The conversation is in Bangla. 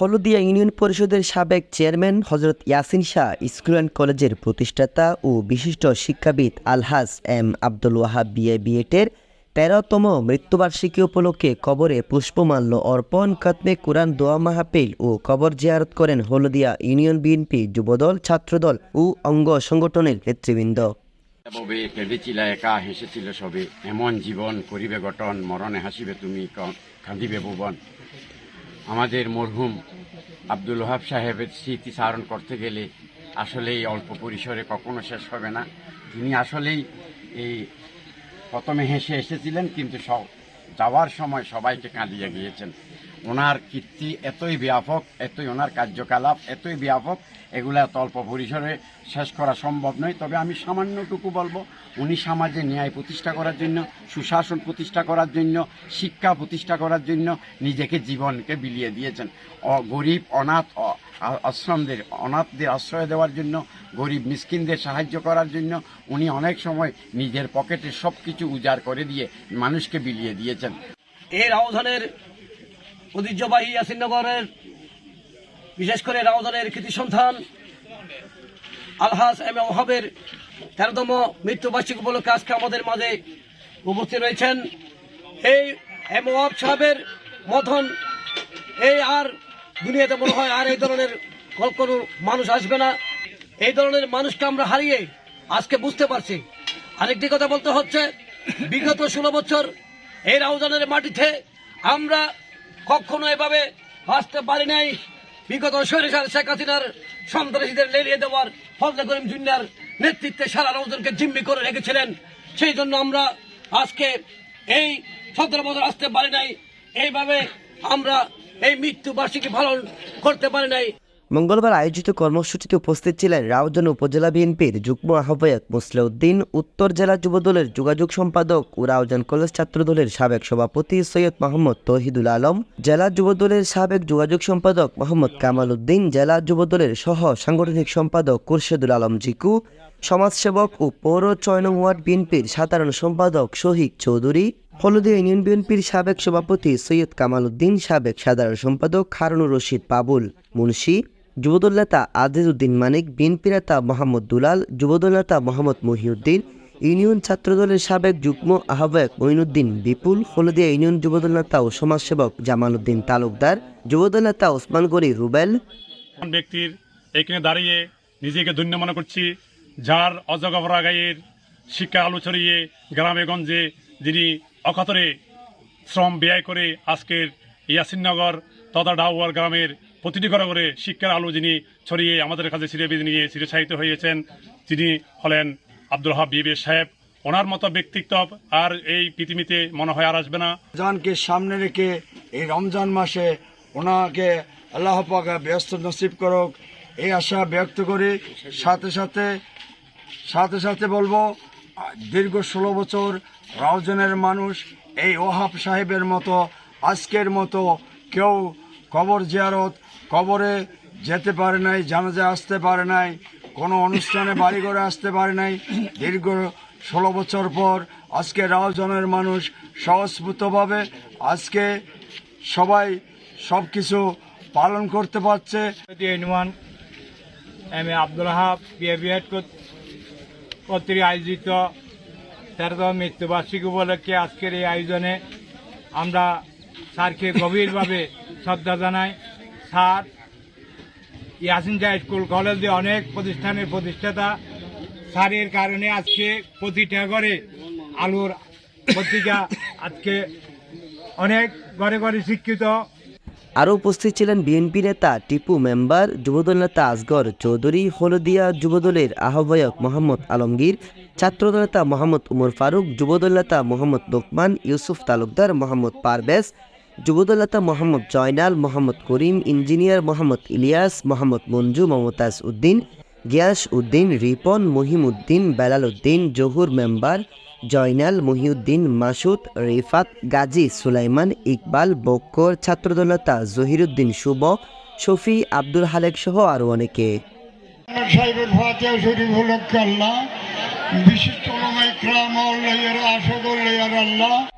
হলদিয়া ইউনিয়ন পরিষদের সাবেক চেয়ারম্যান হজরত ইয়াসিন শাহ, স্কুল অ্যান্ড কলেজের প্রতিষ্ঠাতা ও বিশিষ্ট শিক্ষাবিদ আলহাজ এম আব্দুল ওয়াহাব বিএ বিএটের তেরোতম মৃত্যুবার্ষিকী উপলক্ষে কবরে পুষ্পমাল্য অর্পণ কাতমে কোরআন, দোয়া মাহাপিল ও কবর জিয়ারত করেন হলদিয়া ইউনিয়ন বিএনপি যুবদল, ছাত্রদল ও অঙ্গ সংগঠনের নেতৃবৃন্দ। ববে কেঁদেছিল একা হেসেছিল সবে। এমন জীবন করিবে গঠন, মরণে হাসিবে তুমি কাঁদিবে ভুবন। আমাদের মরহুম আব্দুল ওহাব সাহেবের স্মৃতি চারণ করতে গেলে আসলেই অল্প পরিসরে কখনো শেষ হবে না। তিনি আসলেই এই প্রথমে হেসে এসেছিলেন, কিন্তু যাওয়ার সময় সবাইকে কাঁদিয়ে গিয়েছেন। ওনার কীর্তি এতই ব্যাপক, এতই ওনার কার্যকলাপ এতই ব্যাপক, এগুলা এত অল্প পরিসরে শেষ করা সম্ভব নয়। তবে আমি সামান্যটুকু বলব, উনি সমাজে ন্যায় প্রতিষ্ঠা করার জন্য, সুশাসন প্রতিষ্ঠা করার জন্য, শিক্ষা প্রতিষ্ঠা করার জন্য নিজেকে জীবনকে বিলিয়ে দিয়েছেন। গরিব, অনাথ আশ্রমদের অনাথদের আশ্রয় দেওয়ার জন্য, গরিব মিসকিনদের সাহায্য করার জন্য উনি অনেক সময় নিজের পকেটে সব কিছু উজাড় করে দিয়ে মানুষকে বিলিয়ে দিয়েছেন। এই রাউজানের ঐতিহ্যবাহী ইয়াসিনগরের বিশেষ করে রাউজানের কৃতি সন্তান আলহাস এম ওহাবের তেরোতম মৃত্যুবার্ষিক উপলক্ষে আজকে আমাদের মাঝে উপস্থিত রয়েছেন। এই এম ওহাব সাহেবের মতন এই আর দুনিয়াতে মনে হয় আর এই ধরনের কোনো মানুষ আসবে না। এই ধরনের মানুষকে আমরা হারিয়ে আজকে বুঝতে পারছি। আরেকটি কথা বলতে হচ্ছে, বিগত ষোলো বছর এই রাউজানের মাটিতে আমরা কখনো এভাবে আসতে পারি নাই। বিগত সরিষার শেখ হাসিনার সন্ত্রাসীদের লেলিয়ে দেওয়ার ফজলে করিম জুনিয়ার নেতৃত্বে সারা রোজনকে জিম্মি করে রেখেছিলেন। সেই জন্য আমরা আজকে এই সতেরো বছর আসতে পারি নাই। এইভাবে আমরা এই মৃত্যু বার্ষিকী পালন করতে পারি নাই। মঙ্গলবার আয়োজিত কর্মসূচিতে উপস্থিত ছিলেন রাউজান উপজেলা বিএনপির যুগ্ম আহ্বায়ক মুসলেউদ্দিন, উত্তর জেলা যুবদলের যোগাযোগ সম্পাদক ও রাউজান কলেজ ছাত্রদলের সাবেক সভাপতি সৈয়দ মোহাম্মদ তহিদুল আলম, জেলা যুবদলের সাবেক যোগাযোগ সম্পাদক মোহাম্মদ কামাল উদ্দিন জেলা যুবদলের সহ সাংগঠনিক সম্পাদক কুরশেদুল আলম জিকু, সমাজসেবক ও পৌর চয়ন ওয়ার্ড বিএনপির সাধারণ সম্পাদক শহীদ চৌধুরী, হলদিয়া ইউনিয়ন বিএনপির সাবেক সভাপতি সৈয়দ কামাল উদ্দিন সাবেক সাধারণ সম্পাদক হারুনুর রশিদ বাবুল, মুন্সি যুবদল নেতা আজিজ উদ্দিন মানিক বিএনপি নেতা মোহাম্মদ দুলাল, যুবদল নেতা মোহাম্মদ মহিউদ্দিন, ইউনিয়ন ছাত্রদলের সাবেক যুগ্ম আহ্বায়ক মঈনুদ্দিন বিপুল, হলদিয়া ইউনিয়ন যুবদল নেতা ও সমাজসেবক জামাল উদ্দিন তালুকদার, যুবদল নেতা ওসমান গরি রুবেল। ব্যক্তির এখানে দাঁড়িয়ে নিজেকে ধন্য মনে করছি, যার অজগবরা গায়ের শিক্ষা আলো ছড়িয়ে গ্রামে গঞ্জে যিনি অকাতরে শ্রম ব্যয় করে আজকের ইয়াসিননগর তথা ডাউয়ার গ্রামের প্রতিটি ঘরে ঘরে শিক্ষার আলো যিনি ছড়িয়ে আমাদের কাছে ছিঁড়ে বেঁধে নিয়ে চিরসাহিত হয়েছেন, তিনি হলেন আব্দুল হাব বিবে সাহেব। ওনার মতো ব্যক্তিত্ব আর এই পৃথিবীতে মনে হয় আর আসবে না। রমজানকে সামনে রেখে এই রমজান মাসে ওনাকে আল্লাহ পাকা ব্যস্ত নসিব করুক। এই আশা ব্যক্ত করি সাথে সাথে সাথে সাথে বলব, দীর্ঘ ষোলো বছর রাউজনের মানুষ এই ওহাব সাহেবের মতো, আজকের মতো কেউ কবর জিয়ারত কবরে যেতে পারে নাই, জানাজা আসতে পারে নাই, কোনো অনুষ্ঠানে বাড়ি ঘরে আসতে পারে নাই। দীর্ঘ ষোলো বছর পর আজকে রাউজনের মানুষ সহজভূতভাবে আজকে সবাই সব কিছু পালন করতে পারছে। এম এ আব্দুল হাব বিএবিএড কর্তৃক আয়োজিত তেরোতম মৃত্যুবার্ষিকী উপলক্ষে আজকের এই আয়োজনে আমরা স্যারকে গভীরভাবে শ্রদ্ধা জানাই। স্যার, ইয়াসিন শাহ স্কুল কলেজে অনেক প্রতিষ্ঠানের প্রতিষ্ঠাতা। স্যারের কারণে আজকে প্রতিটা ঘরে আলুর পত্রিকা আজকে অনেক ঘরে ঘরে শিক্ষিত। আরও উপস্থিত ছিলেন বিএনপি নেতা, টিপু মেম্বার, যুবদল নেতা আসগর চৌধুরী, হলদিয়া যুবদলের আহ্বায়ক মোহাম্মদ আলমগীর, ছাত্রদল নেতা মোহাম্মদ উমর ফারুক, যুবদল নেতা মোহাম্মদ লোকমান, ইউসুফ তালুকদার মোহাম্মদ পারভেজ যুবদল নেতা মোহাম্মদ জয়নাল, মোহাম্মদ করিম, ইঞ্জিনিয়ার মোহাম্মদ ইলিয়াস, মোহাম্মদ মঞ্জু, মমতাজ উদ্দিন, গিয়াস উদ্দিন, রিপন মহিম উদ্দিন বেলাল উদ্দিন, জহুর মেম্বার, জয়নাল, মহিউদ্দিন, মাসুদ, রিফাত, গাজী সুলাইমান, ইকবাল, বক্কর, ছাত্রদলতা, জহিরুদ্দিন শুভ, শফি, আব্দুল হালেক সহ আরও অনেকে। বিশিষ্ট আল্লাহ।